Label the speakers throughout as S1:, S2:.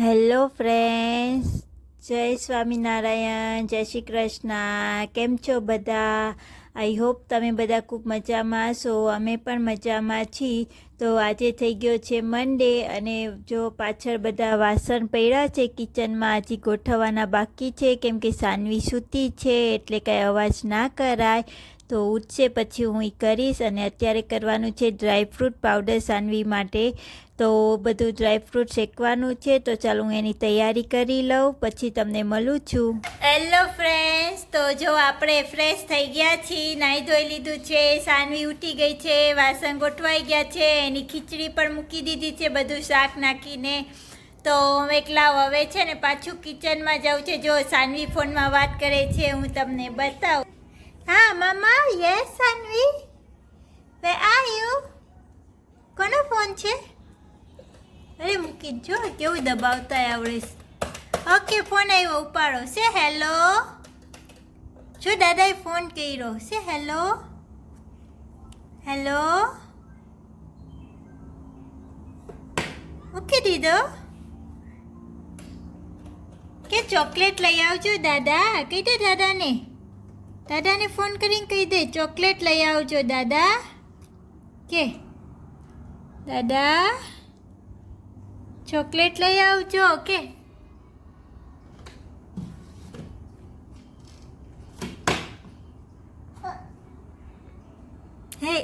S1: Hello friends જય સ્વામિનારાયણ, જય શ્રી કૃષ્ણ. કેમ છો બધા? આઈ હોપ તમે બધા ખૂબ મજામાં છો અમે પણ મજામાં છીએ. તો આજે થઈ ગયો છે મન્ડે અને જો પાછળ બધા વાસણ પડ્યા છે કિચનમાં હજી ગોઠવવાના બાકી છે. કેમ કે સાનવી સૂતી છે, એટલે કાંઈ અવાજ ના કરાય. તો ઉઠશે પછી હું એ કરીશ. અને અત્યારે કરવાનું છે ડ્રાયફ્રૂટ પાવડર સાનવી માટે. તો બધું ડ્રાયફ્રૂટ શેકવાનું છે તો ચાલો હું એની તૈયારી કરી લઉં પછી તમને મળું છું. હેલો ફ્રેન્ડ્સ તો જો આપણે ફ્રેશ થઈ ગયા છીએ નાહી ધોઈ લીધું છે સાનવી ઉઠી ગઈ છે વાસણ ગોઠવાઈ ગયા છે એની ખીચડી પણ મૂકી દીધી છે બધું શાક નાખીને. તો એકલા હવે છે ને પાછું કિચનમાં જવું છે જો સાનવી ફોનમાં વાત કરે છે હું તમને બતાવું. હા મામા yes Saanvi. Where are you કોનો ફોન છે? અરે મૂકી જ કેવું દબાવતા આવડે ઓકે ફોન આવ્યો, ઉપાડો. છે હેલો? જો દાદાએ ફોન કર્યો. છે હેલો? હેલો? મૂકી દીધો? કે ચોકલેટ લઈ આવજો દાદા? કહી દે દાદાને. દાદાને ફોન કરીને કહી દે, ચોકલેટ લઈ આવજો દાદા. કે? દાદા? ચોકલેટ લઈ આવજો, ઓકે? હે.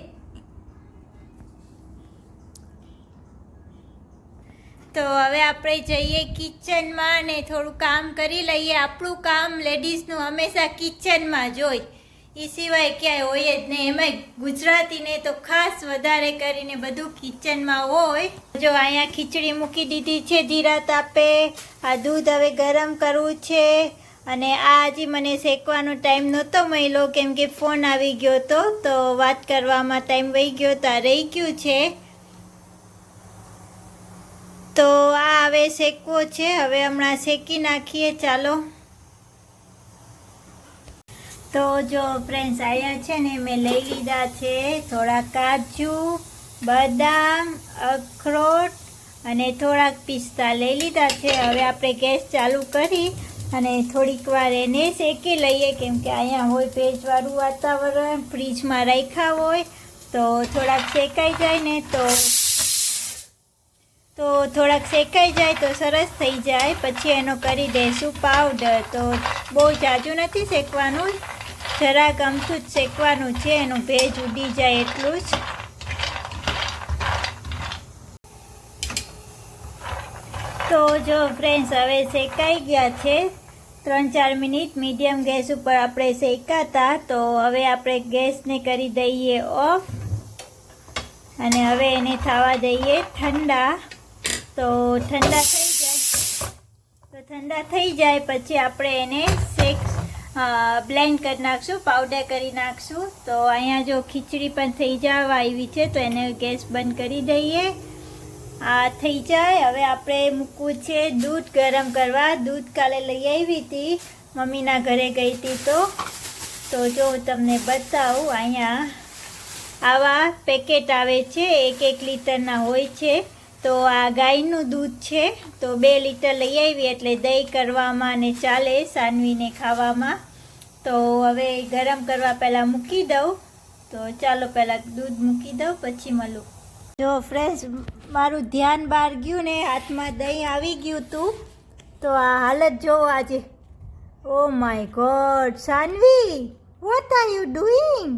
S1: તો હવે આપણે જઈએ કિચનમાં ને થોડું કામ કરી લઈએ. આપણું કામ લેડીઝનું હંમેશા કિચનમાં જ હોય. એ સિવાય ક્યાંય હોય જ નહીં. એમાંય ગુજરાતીને તો ખાસ વધારે કરીને બધું કિચનમાં હોય. જો અહીંયા ખીચડી મૂકી દીધી છે, જીરા તાપે. આ દૂધ હવે ગરમ કરવું છે. અને આ હજી મને શેકવાનો ટાઈમ નહોતો મળ્યો, કેમ કે ફોન આવી ગયો હતો. તો વાત કરવામાં ટાઈમ વહી ગયો તો આ રહી ગયું છે. તો આ હવે શેકવો છે. હવે હમણાં શેકી નાખીએ. ચાલો. તો જો ફ્રેન્ડ્સ અહીંયા છે ને મેં લઈ લીધા છે થોડા કાજુ, બદામ, અખરોટ અને થોડાક પિસ્તા લઈ લીધા છે. હવે આપણે ગેસ ચાલુ કરી અને થોડીક વાર એને શેકી લઈએ, કેમ કે અહીંયા હોય ભેજવાળું વાતાવરણ ફ્રીજમાં રાખ્યા હોય, તો થોડાક શેકાઈ જાય ને તો તો થોડાક શેકાઈ જાય તો સરસ થઈ જાય. પછી એનો કરી દઈશું પાવડર તો બહુ જાજુ નથી શેકવાનું જરાક અમથું જ શેકવાનું છે, એનું ભેજ ઉડી જાય એટલું જ. તો જો ફ્રેન્ડ્સ હવે શેકાઈ ગયા છે. ત્રણ ચાર મિનિટ મીડિયમ ગેસ ઉપર આપણે શેકાતા, તો હવે આપણે ગેસને કરી દઈએ ઓફ. અને હવે એને થવા દઈએ ઠંડા. તો ઠંડા થઈ જાય. તો ઠંડા થઈ જાય, પછી આપણે એને શેક બ્લેન્ડ કરી નાખશું પાવડર કરી નાખશું. તો અહીંયા જો ખીચડી પણ થઈ જવા આવી છે, તો એને ગેસ બંધ કરી દઈએ. આ થઈ જાય. હવે આપણે મૂકવું છે દૂધ ગરમ કરવા. દૂધ કાલે લઈ આવી હતી. મમ્મીના ઘરે ગઈ હતી તો. તો જો હું તમને બતાવું, અહીંયા આવા પેકેટ આવે છે, એક એક લીટરના હોય છે. તો આ ગાયનું દૂધ છે. તો બે લીટર લઈ આવી એટલે દહીં કરવામાં ને ચાલે, સાનવીને ખાવામાં. તો હવે ગરમ કરવા પહેલાં મૂકી દઉં. તો ચાલો પહેલાં દૂધ મૂકી દઉં, પછી મળું જો ફ્રેશ મારું ધ્યાન બહાર ગયું ને, હાથમાં દહીં આવી ગયું હતું તો આ હાલત જો આજે. ઓ my God, Saanvi what are you doing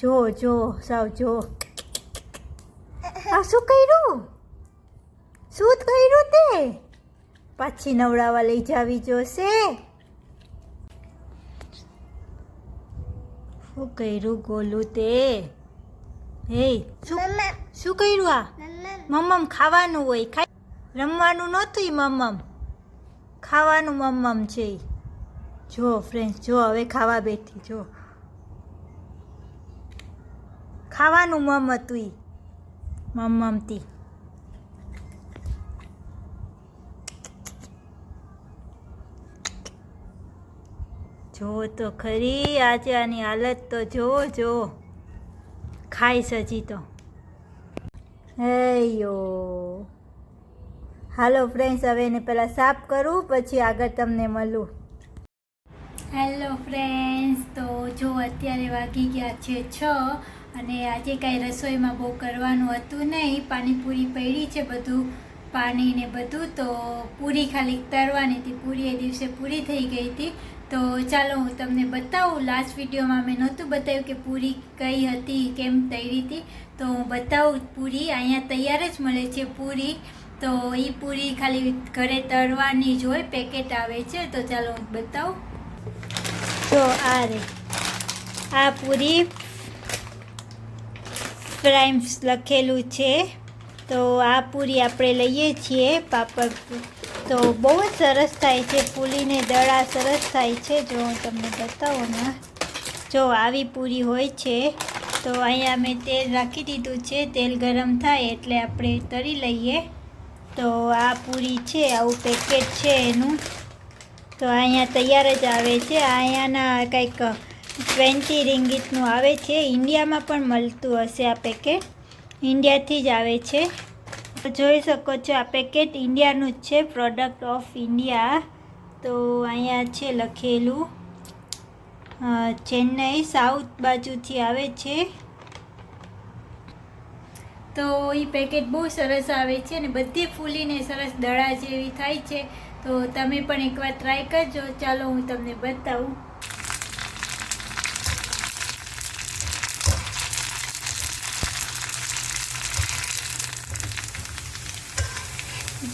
S1: જો જો, સાવ જો. આ શું કર્યું? શું કર્યું તે? પાછી નવડાવા લઈ જાવી જોશે. શું કર્યું ગોલું તે? હે શું શું કર્યું આ? મમ્મમ ખાવાનું હોય. ખાઈ રમવાનું નહોતું મમ્મમ. ખાવાનું મમ્મમ છે. જો ફ્રેન્ડ્સ જો હવે ખાવા બેઠી જો. ખાવાનું મમ હતું ઈ મમ્મમતી જો તો ખરી આજે આની હાલત તો જો જો ખાઈશ હજી તો. હૈયો. હાલો ફ્રેન્ડ્સ હવે એને પહેલાં સાફ કરું, પછી આગળ તમને મળું. હેલો ફ્રેન્ડ્સ તો જો અત્યારે વાગી ગયા છે છ અને આજે કાંઈ રસોઈમાં બહુ કરવાનું હતું નહીં. પાણીપુરી પડી છે બધું, પાણી ને બધું. તો પૂરી ખાલી તરવાની હતી. પૂરી એ દિવસે પૂરી થઈ ગઈ હતી. તો ચાલો હું તમને બતાવું. લાસ્ટ વિડીયોમાં મેં નહોતું બતાવ્યું કે પૂરી કઈ હતી, કેમ તૈરી હતી. તો હું બતાવું પૂરી. અહીંયા તૈયાર જ મળે છે પૂરી. તો એ પૂરી ખાલી ઘરે તળવાની જ હોય, પેકેટ આવે છે. તો ચાલો હું બતાવું. તો આ રે. આ પૂરી ફ્રાઈમ્સ લખેલું છે. તો આ પૂરી આપણે લઈએ છીએ પાપડ. તો બહુ જ સરસ થાય છે પૂરીને દડા સરસ થાય છે. જો હું તમને બતાવું ને. જો આવી પૂરી હોય છે. તો અહીંયા મેં તેલ રાખી દીધું છે. તેલ ગરમ થાય એટલે આપણે તળી લઈએ. તો આ પૂરી છે, આવું પેકેટ છે એનું. તો અહીંયા તૈયાર જ આવે છે. અહીંયાના કંઈક ટ્વેન્ટી રિંગીતનું આવે છે. ઇન્ડિયામાં પણ મળતું હશે આ પેકેટ. ઇન્ડિયાથી જ આવે છે. જોઈ શકો છો આ પેકેટ ઇન્ડિયાનું જ છે પ્રોડક્ટ ઓફ ઇન્ડિયા તો અહીંયા છે લખેલું ચેન્નઈ સાઉથ બાજુથી આવે છે. તો એ પેકેટ બહુ સરસ આવે છે અને બધી ફૂલીને સરસ દડા જેવી થાય છે. તો તમે પણ એકવાર ટ્રાય કરજો. ચાલો હું તમને બતાવું.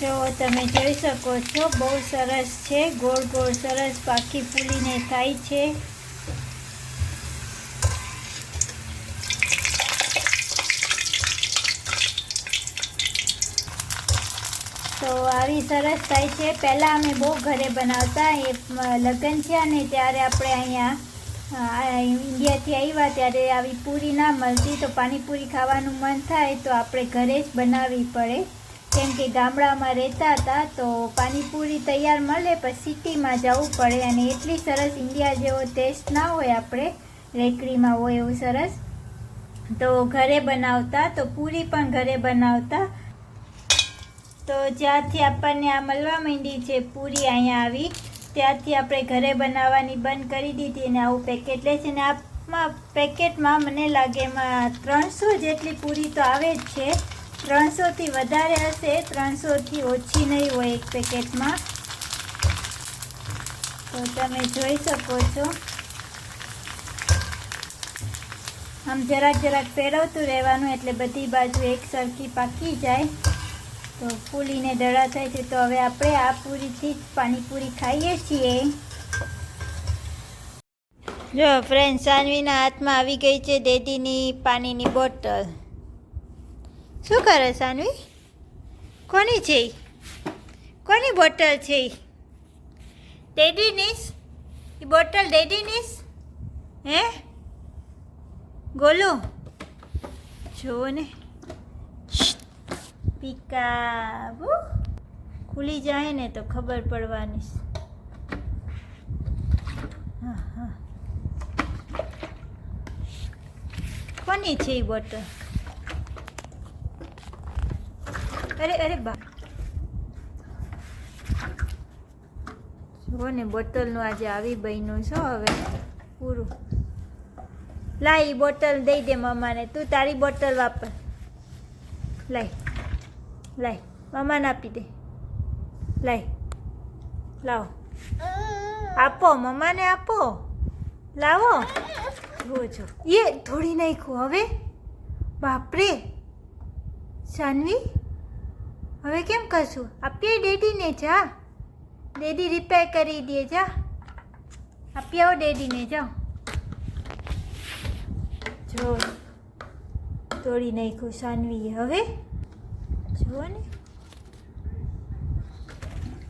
S1: જો તમે જોઈ શકો છો, બહુ સરસ છે, ગોળ ગોળ સરસ પાકી ફૂલીને થાય છે. તો આવી સરસ થાય છે. પહેલાં અમે બહુ ઘરે બનાવતા એ લગ્ન થયા ને ત્યારે આપણે અહીંયા ઇન્ડિયાથી આવ્યા ત્યારે આવી પૂરી ના મળતી. તો પાણીપુરી ખાવાનું મન થાય તો આપણે ઘરે જ બનાવવી પડે. કેમ કે ગામડામાં રહેતા હતા, તો પાણીપુરી તૈયાર મળે પણ સિટીમાં જવું પડે અને એટલી સરસ ઇન્ડિયા જેવો ટેસ્ટ ના હોય આપણે, રેકડીમાં હોય એવું સરસ. તો ઘરે બનાવતા, તો પૂરી પણ ઘરે બનાવતા. તો જ્યાંથી આપણને આ મળવા માંડી છે પૂરી અહીંયા આવી, ત્યાંથી આપણે ઘરે બનાવવાની બંધ કરી દીધી અને આવું પેકેટ લે છે. ને આમાં પેકેટમાં મને લાગે એમાં ત્રણસો જેટલી પૂરી તો આવે જ છે. ત્રણસોથી વધારે હશે, ત્રણસોથી ઓછી નહીં હોય એક પેકેટમાં. તો તમે જોઈ શકો છો. આમ જરાક જરાક ફેરવતું રહેવાનું, એટલે બધી બાજુ એક સરખી પાકી જાય. તો ફૂલીને દડા થાય છે, તો હવે આપણે આ પૂરીથી જ પાણીપુરી ખાઈએ છીએ. જો ફ્રેન્ડ, સાનવીના હાથમાં આવી ગઈ છે દેદીની પાણીની બોટલ. શું કરે સાનવી? કોની છે? કોની બોટલ છે? ડેડીનીસ? એ બોટલ ડેડીનીસ? હે? ગોલું? જુઓ ને. પીકાબુ. ખુલી જાય ને તો ખબર પડવાની. હા હા. કોની છે એ બોટલ? અરે અરે બા. જુઓ ને બોટલનું આજે આવી બન્યું છે હવે પૂરું. લાઈ બોટલ દઈ દે મમ્માને. તું તારી બોટલ વાપર. લાઈ લાઈ મમ્માને આપી દે. લાઈ લાવો. આપો, મમ્માને આપો. લાવો. જુઓ જો એ થોડી નાખ્યું હવે. બાપરે. સાનવી? હવે કેમ કરશું? આપીએ ડેડીને જા. ડેડી રિપેર કરી દે, જા. આપી આવો ડેડીને, જાઓ. જો, તોડી નાખ્યું સાનવીએ હવે. જુઓ ને.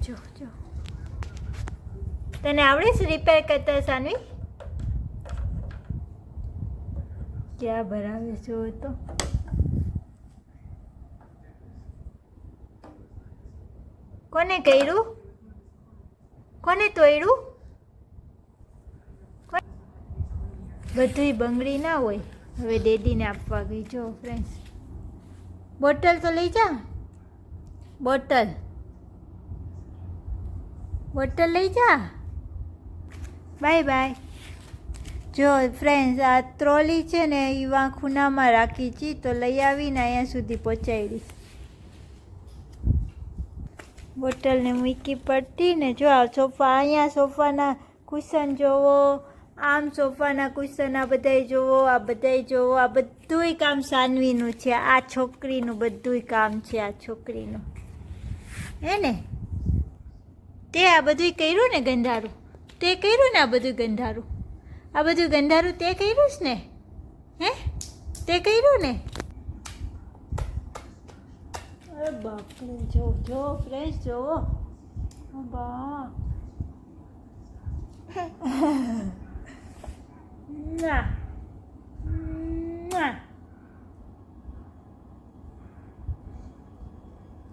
S1: જો જો. તને આવડે છે રિપેર કરતા સાનવી? ક્યાં ભરાવે જો તો. કોને કર્યું? કોને તોડ્યું બધુંય બંગડી ના હોય. હવે દેદીને આપવા ગઈ. જો ફ્રેન્ડ્સ બોટલ તો લઈ જા. બોટલ. બોટલ લઈ જા. Bye bye. જો ફ્રેન્ડ્સ આ ત્રોલી છે ને એ વાં ખૂનામાં રાખી છે, તો લઈ આવીને અહીંયા સુધી પહોંચાડી. બોટલને મૂકી પડતી ને જો આ સોફા, અહીંયા સોફાના કુશન જોવો, આમ સોફાના કુશન આ બધાય જોવો, આ બધાય જોવો, આ બધુંય કામ સાનવીનું છે, આ છોકરીનું બધુંય કામ છે, આ છોકરીનું. હે ને? તે આ બધું કર્યું ને ગંધારું? તે કર્યું ને આ બધું ગંધારું? આ બધું ગંધારું તે કર્યું છે ને? હે? તે કર્યું ને? અરે બાપરે, જો જો, ફ્રેશ જોવો બા. ના.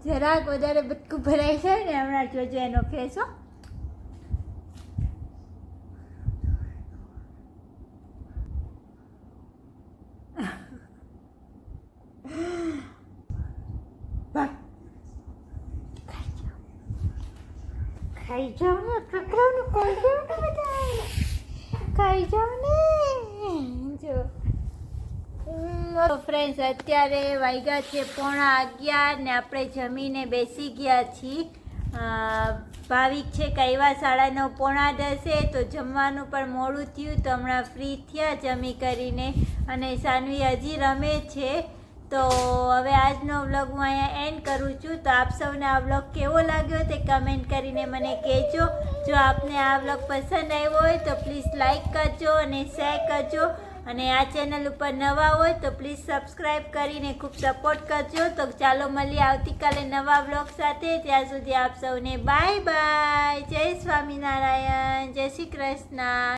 S1: જરાક વધારે બટકું ભરાય છે ને હમણાં જોજો એનો ફેસ હો ભાગ. ખાઈ જાઓ ને છોકરાઓને ખાઈ જાઓ ને બધા જાવ ને જો ફ્રેન્ડ્સ અત્યારે વાગ્યા છે પોણા અગિયાર ને આપણે જમીને બેસી ગયા છીએ. ભાવિક છે કૈવા સાડા નવ પોણા દસે તો જમવાનું પણ મોડું થયું તો હમણાં ફ્રી થયા જમી કરીને. અને સાનવી હજી રમે છે. તો હવે આજનો વ્લોગ હું અહીંયા એન્ડ કરું છું. તો આપ સૌને આ વ્લોગ કેવો લાગ્યો તે કમેન્ટ કરીને મને કહેજો. જો આપને આ વ્લોગ પસંદ આવ્યો હોય તો પ્લીઝ લાઈક કરજો અને શેર કરજો. અને આ ચેનલ ઉપર નવા હોય તો પ્લીઝ સબસ્ક્રાઈબ કરીને ખૂબ સપોર્ટ કરજો. તો ચાલો મળીએ આવતીકાલે નવા વ્લોગ સાથે. ત્યાં સુધી આપ સૌને બાય બાય જય સ્વામિનારાયણ. જય શ્રી કૃષ્ણ.